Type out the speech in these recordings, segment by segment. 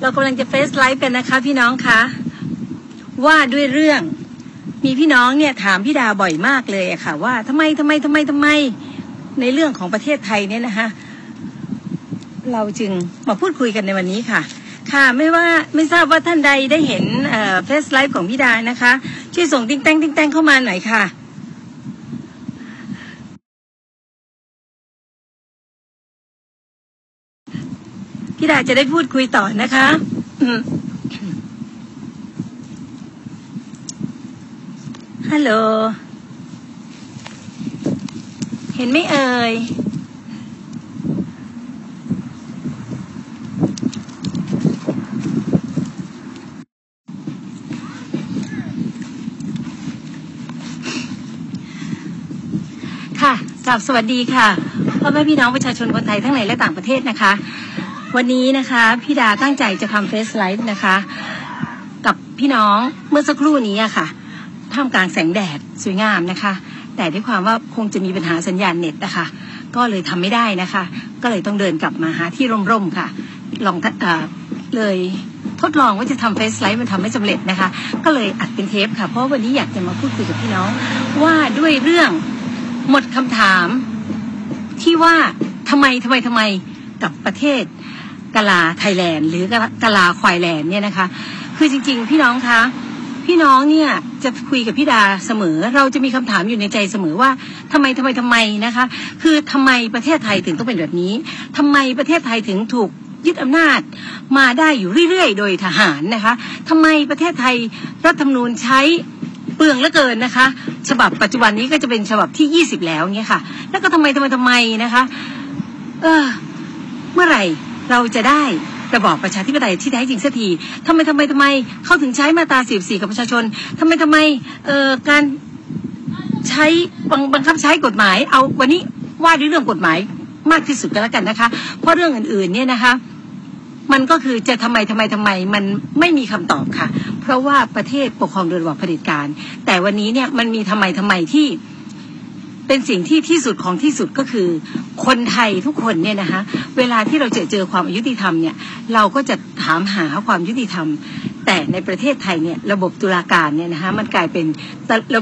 เรากำลังจะเฟซไลฟ์กันนะคะพี่น้องคะว่าด้วยเรื่อง มีพี่น้องเนี่ยถามพี่ดาบ่อยมากเลยอะค่ะ ว่าทำไมทำไมทำไมทำไม ในเรื่องของประเทศไทยเนี่ยนะคะเราจึงมาพูดคุยกันในวันนี้ค่ะ ค่ะไม่ว่าไม่ทราบว่าท่านใดได้เห็นเฟซไลฟ์ของพี่ดานะคะช่วยส่งติ๊งแตงติ๊งแตงเข้ามาหน่อยค่ะ ดาจะได้พูดคุยต่อนะคะอืมฮัลโหล เห็นไหมเอ่ย ค่ะกลับสวัสดีค่ะพ่อแม่พี่น้องประชาชนคนไทยทั้งในและต่างประเทศนะคะ วันนี้นะคะพี่ดาตั้งใจจะทำเฟซไลฟ์นะคะ กับพี่น้องเมื่อสักครู่นี้อะค่ะท่ามกลางแสงแดดสวยงามนะคะ แต่ด้วยความว่าคงจะมีปัญหาสัญญาณเน็ตนะคะ ก็เลยทำไม่ได้นะคะ ก็เลยต้องเดินกลับมาหาที่ร่มๆค่ะ ลองเออเลยทดลองว่าจะทำเฟซไลฟ์มันทำไม่สำเร็จนะคะ ก็เลยอัดเป็นเทปค่ะ เพราะวันนี้อยากจะมาพูดคุยกับพี่น้อง ว่าด้วยเรื่องหมดคำถามที่ว่าทำไมทำไมทำไมกับประเทศ กาลาไทยแลนด์หรือกาลาควายแลนด์เนี่ยนะคะ คือจริง ๆ พี่น้องคะพี่น้องเนี่ยจะคุยกับพี่ดาเสมอ เราจะมีคำถามอยู่ในใจเสมอว่าทำไมทำไมทำไมนะคะ คือทำไมประเทศไทยถึงต้องเป็นแบบนี้ทำไมประเทศไทยถึงถูกยึดอำนาจมาได้อยู่เรื่อยๆ โดยทหารนะคะทำไมประเทศไทยรัฐธรรมนูญใช้เปลืองเหลือเกินนะคะ ฉบับปัจจุบันนี้ก็จะเป็นฉบับที่ยี่สิบแล้วเนี่ยค่ะ แล้วก็ทำไมทำไมทำไมนะคะ เออเมื่อไหร่ เราจะได้ระบอบประชาธิปไตยที่แท้จริงสักทีทำไมทำไมทำไมเขาถึงใช้มาตราสิบสี่กับประชาชนทำไมทำไมเอ่อการใช้บังบังคับใช้กฎหมาย เอาวันนี้ว่าด้วยเรื่องกฎหมายมากที่สุดกันแล้วกันนะคะ เพราะเรื่องอื่นๆเนี่ยนะคะมันก็คือจะทำไมทำไมทำไมมันไม่มีคำตอบค่ะ เพราะว่าประเทศปกครองโดยระบอบเผด็จการ แต่วันนี้เนี่ยมันมีทำไมทำไมที่ เป็นสิ่งที่ที่สุดของที่สุดก็คือ คนไทยทุกคนเนี่ยนะคะเวลาที่เราเจอเจอความอายุติธรรมเนี่ยเราก็จะถามหาความยุติธรรม แต่ในประเทศไทยเนี่ยระบบตุลาการเนี่ยนะคะมันกลายเป็นระระ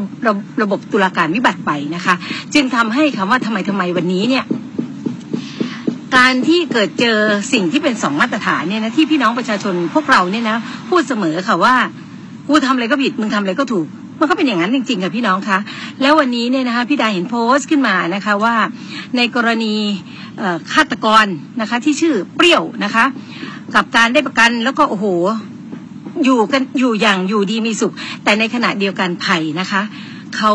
ระบบตุลาการวิบัติไปนะคะ จึงทำให้คำว่าทำไมทำไมวันนี้เนี่ยการที่เกิดเจอสิ่งที่เป็นสองมาตรฐานเนี่ยนะที่พี่น้องประชาชนพวกเราเนี่ยนะพูดเสมอค่ะว่า กูทำอะไรก็ผิดมึงทำอะไรก็ถูก มันก็เป็นอย่างนั้นจริงๆค่ะพี่น้องคะแล้ววันนี้เนี่ยนะคะพี่ดาเห็นโพสต์ขึ้นมานะคะว่า ในกรณีฆาตกรนะคะที่ชื่อเปรี้ยวนะคะ กับการได้ประกันแล้วก็โอ้โหอยู่กันอยู่อย่างอยู่ดีมีสุข แต่ในขณะเดียวกันไผ่นะคะเขา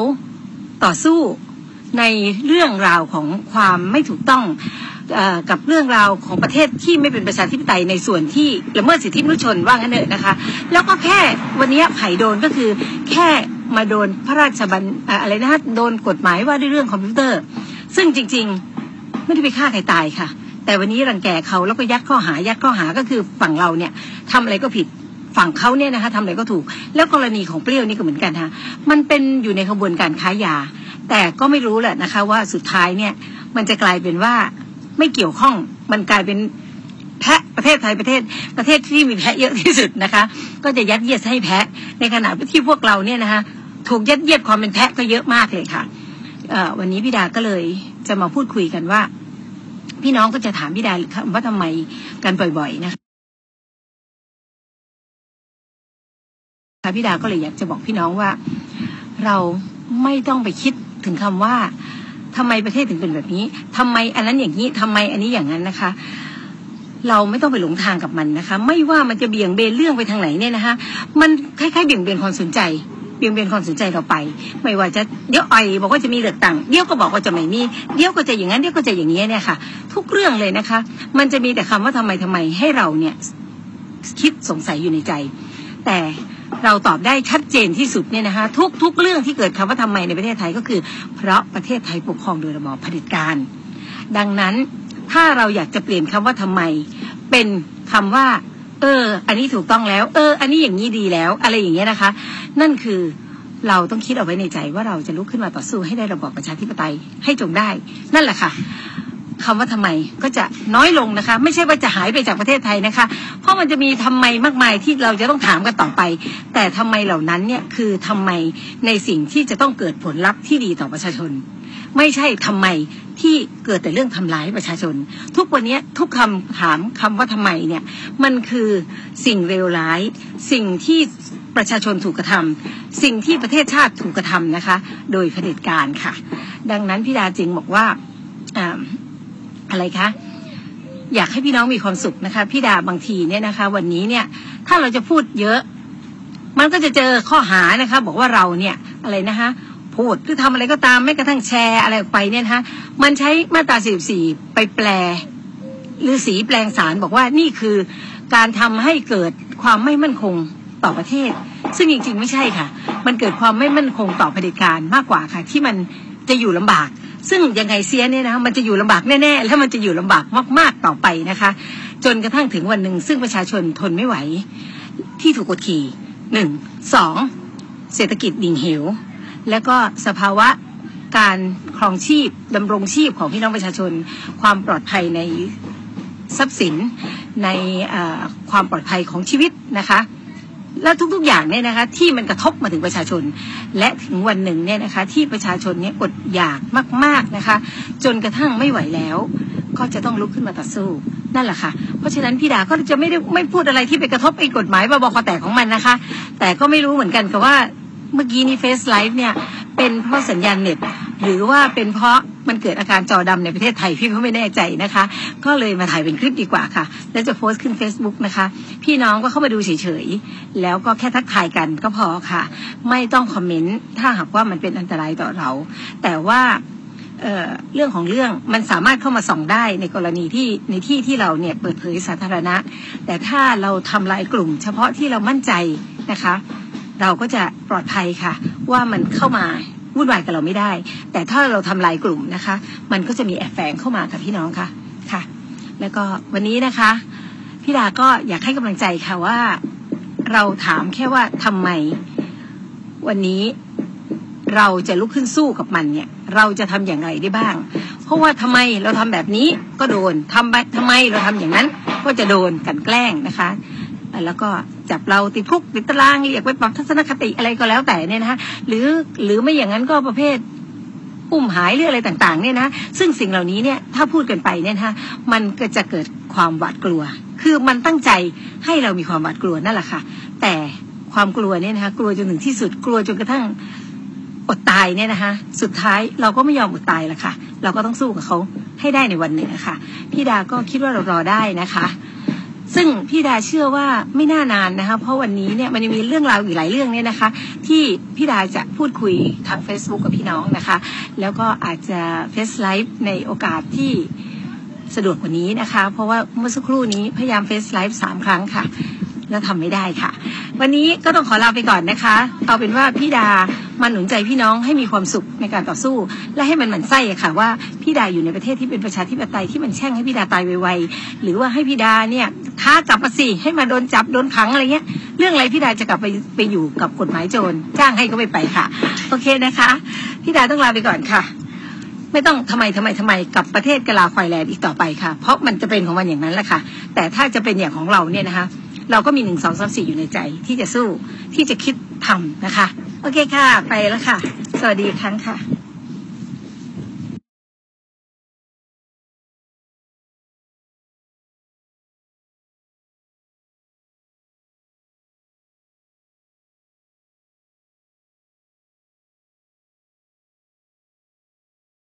ต่อสู้ในเรื่องราวของความไม่ถูกต้อง กับเรื่องราวของประเทศที่ไม่เป็นประชาธิปไตยในส่วนที่ละเมิดสิทธิมนุษยชนว่างั้นเถอะนะคะ แล้วก็แค่วันนี้ไผ่โดนก็คือแค่มาโดนพระราชบัญอะไรนะโดนกฎหมายว่าด้วยเรื่องคอมพิวเตอร์ ซึ่งจริงๆไม่ได้ไปฆ่าใครตายค่ะ แต่วันนี้รังแกเขาแล้วก็ยัดข้อหายัดข้อหาก็คือฝั่งเราเนี่ยทำอะไรก็ผิดฝั่งเขาเนี่ยนะคะทำอะไรก็ถูก แล้วกรณีของเปรี้ยวนี่ก็เหมือนกันค่ะมันเป็นอยู่ในขบวนการค้ายา แต่ก็ไม่รู้แหละนะคะว่าสุดท้ายเนี่ยมันจะกลายเป็นว่า ไม่เกี่ยวข้องมันกลายเป็นแพะประเทศไทยประเทศประเทศที่มีแพะเยอะที่สุดนะคะ ก็จะยัดเยียดให้แพะ ในขณะที่พวกเราเนี่ยนะคะถูกยัดเยียดความเป็นแพะก็เยอะมากเลยค่ะวันนี้พี่ดาก็เลยจะมาพูดคุยกันว่า พี่น้องก็จะถามพี่ดาว่าทำไมกันบ่อยๆนะคะพี่ดาก็เลยอยากจะบอกพี่น้องว่า เราไม่ต้องไปคิดถึงคำว่า ทำไมประเทศถึงเป็นแบบนี้ทำไมอันนั้นอย่างนี้ทำไมอันนี้อย่างนั้นนะคะ เราไม่ต้องไปหลงทางกับมันนะคะ ไม่ว่ามันจะเบี่ยงเบนเรื่องไปทางไหนเนี่ยนะคะ มันคล้ายๆเบี่ยงเบนความสนใจเบี่ยงเบนความสนใจเราไป ไม่ว่าจะเดี๋ยวไอบอกว่าจะมีเลือกตั้งเดี๋ยวก็บอกว่าจะไม่มีเดี๋ยวก็จะอย่างนั้นเดี๋ยวก็จะอย่างนี้เนี่ยค่ะ ทุกเรื่องเลยนะคะ มันจะมีแต่คำว่าทำไมทำไมให้เราเนี่ยคิดสงสัยอยู่ในใจ แต่ เราตอบได้ชัดเจนที่สุดเนี่ยนะคะทุกทุกเรื่องที่เกิดคำว่าทำไมในประเทศไทยก็คือ เพราะประเทศไทยปกครองโดยระบอบเผด็จการ ดังนั้นถ้าเราอยากจะเปลี่ยนคำว่าทำไม เป็นคำว่า เออ อันนี้ถูกต้องแล้ว เออ อันนี้อย่างนี้ดีแล้ว อะไรอย่างเงี้ยนะคะ นั่นคือเราต้องคิดเอาไว้ในใจว่าเราจะลุกขึ้นมาต่อสู้ให้ได้ระบอบประชาธิปไตยให้จงได้ นั่นแหละค่ะ คำว่าทำไมก็จะน้อยลงนะคะ ไม่ใช่ว่าจะหายไปจากประเทศไทยนะคะ เพราะมันจะมีทำไมมากมายที่เราจะต้องถามกันต่อไป แต่ทำไมเหล่านั้นเนี่ยคือทำไมในสิ่งที่จะต้องเกิดผลลัพธ์ที่ดีต่อประชาชน ไม่ใช่ทำไมที่เกิดแต่เรื่องทำร้ายประชาชน ทุกวันนี้ทุกคำถามคำว่าทำไมเนี่ยมันคือสิ่งเลวร้าย สิ่งที่ประชาชนถูกกระทำสิ่งที่ประเทศชาติถูกกระทำนะคะ โดยเผด็จการค่ะ ดังนั้นพี่ดาจึงบอกว่า อะไรคะอยากให้พี่น้องมีความสุขนะคะ พี่ดาบางทีเนี่ยนะคะ วันนี้เนี่ย ถ้าเราจะพูดเยอะ มันก็จะเจอข้อหานะคะ บอกว่าเราเนี่ยอะไรนะคะพูดหรือทำอะไรก็ตามแม้กระทั่งแชร์อะไรออกไปเนี่ยนะคะมันใช้มาตรา44ไปแปล หรือสีแปลงสารบอกว่านี่คือการทำให้เกิดความไม่มั่นคงต่อประเทศ ซึ่งจริงๆไม่ใช่ค่ะ มันเกิดความไม่มั่นคงต่อเผด็จการมากกว่าค่ะ ที่มันจะอยู่ลำบาก ซึ่งยังไงเสียเนี่ยนะมันจะอยู่ลำบากแน่ๆและมันจะอยู่ลำบากมากๆต่อไปนะคะ จนกระทั่งถึงวันหนึ่งซึ่งประชาชนทนไม่ไหว ที่ถูกกดขี่หนึ่งสองเศรษฐกิจดิ่งเหว แล้วก็สภาวะการครองชีพดำรงชีพของพี่น้องประชาชน ความปลอดภัยในทรัพย์สินในความปลอดภัยของชีวิตนะคะ และทุกๆอย่างเนี่ยนะคะที่มันกระทบมาถึงประชาชน และถึงวันหนึ่งเนี่ยนะคะที่ประชาชนเนี่ยอดอยากมากๆนะคะ จนกระทั่งไม่ไหวแล้ว ก็จะต้องลุกขึ้นมาต่อสู้นั่นแหละค่ะ เพราะฉะนั้นพี่ดาก็จะไม่ได้ไม่พูดอะไรที่ไปกระทบไอ้กฎหมายบบคแตกของมันนะคะ แต่ก็ไม่รู้เหมือนกันกับว่าเมื่อกี้นี้เฟซไลฟ์เนี่ยเป็นเพราะสัญญาณเน็ตหรือว่าเป็นเพราะ มันเกิดอาการจอดำในประเทศไทยพี่ก็ไม่แน่ใจนะคะ ก็เลยมาถ่ายเป็นคลิปดีกว่าค่ะ แล้วจะโพสต์ขึ้น Facebook นะคะ พี่น้องก็เข้ามาดูเฉยๆ แล้วก็แค่ทักทายกันก็พอค่ะ ไม่ต้องคอมเมนต์ถ้าหากว่ามันเป็นอันตรายต่อเรา แต่ว่าเเรื่องของเรื่องมันสามารถเข้ามาส่องได้ในกรณีที่ในที่ที่เราเนี่ยเปิดเผยสาธารณะ แต่ถ้าเราทำลายกลุ่ม เฉพาะที่เรามั่นใจนะคะ เราก็จะปลอดภัยค่ะ ว่ามันเข้ามา วุ่นวายกับเราไม่ได้ แต่ถ้าเราทำลายกลุ่มนะคะ มันก็จะมีแอบแฝงเข้ามาค่ะพี่น้องค่ะค่ะ แล้วก็วันนี้นะคะพี่ดาก็อยากให้กำลังใจค่ะว่า เราถามแค่ว่าทำไม วันนี้เราจะลุกขึ้นสู้กับมันเนี่ย เราจะทำอย่างไรได้บ้าง เพราะว่าทำไมเราทำแบบนี้ก็โดนทำไปทำไมเราทำอย่างนั้นก็จะโดนกันแกล้งนะคะ แล้วก็จับเราติดคุกติดตารางเรียกไปปรับทัศนคติอะไรก็แล้วแต่เนี่ยนะคะหรือหรือไม่อย่างนั้นก็ประเภทอุ้มหายหรืออะไรต่างๆเนี่ยนะซึ่งสิ่งเหล่านี้เนี่ยถ้าพูดกันไปเนี่ยนะคะมันก็จะเกิดความหวาดกลัว คือมันตั้งใจให้เรามีความหวาดกลัวนั่นแหละค่ะ แต่ความกลัวเนี่ยนะคะกลัวจนถึงที่สุดกลัวจนกระทั่งอดตายเนี่ยนะคะสุดท้ายเราก็ไม่ยอมอดตายละค่ะ เราก็ต้องสู้กับเขาให้ได้ในวันหนึ่งนะคะพี่ดาก็คิดว่าเรารอได้นะคะ ซึ่งพี่ดาเชื่อว่าไม่น่านานนะคะ เพราะวันนี้เนี่ยมันยังมีเรื่องราวอีกหลายเรื่องเนี่ยนะคะ ที่พี่ดาจะพูดคุยทาง Facebook กับพี่น้องนะคะ แล้วก็อาจจะเฟซไลฟ์ในโอกาสที่สะดวกกว่านี้นะคะ เพราะว่าเมื่อสักครู่นี้พยายามเฟซไลฟ์สามครั้งค่ะ แล้วทำไม่ได้ค่ะ วันนี้ก็ต้องขอลาไปก่อนนะคะ เอาเป็นว่าพี่ดามาหนุนใจพี่น้องให้มีความสุขในการต่อสู้ และให้มันหมั่นไส้อะค่ะว่าพี่ดาอยู่ในประเทศที่เป็นประชาธิปไตยที่มันแช่งให้พี่ดาตายไวๆหรือว่าให้พี่ดาเนี่ย ท้ากลับมาสิให้มาโดนจับโดนขังอะไรเงี้ย เรื่องอะไรพี่ดาจะกลับไปไปอยู่กับกฎหมายโจรจ้างให้ก็ไม่ไปค่ะ โอเคนะคะพี่ดาต้องลาไปก่อนค่ะ ไม่ต้องทำไมทำไมทำไมกับประเทศกลาควายแลนด์อีกต่อไปค่ะ เพราะมันจะเป็นของมันอย่างนั้นแหละค่ะ แต่ถ้าจะเป็นอย่างของเราเนี่ยนะคะ เราก็มีหนึ่งสองสามสี่อยู่ในใจที่จะสู้ที่จะคิดทำนะคะ โอเคค่ะ ไปแล้วค่ะ สวัสดีครั้งค่ะ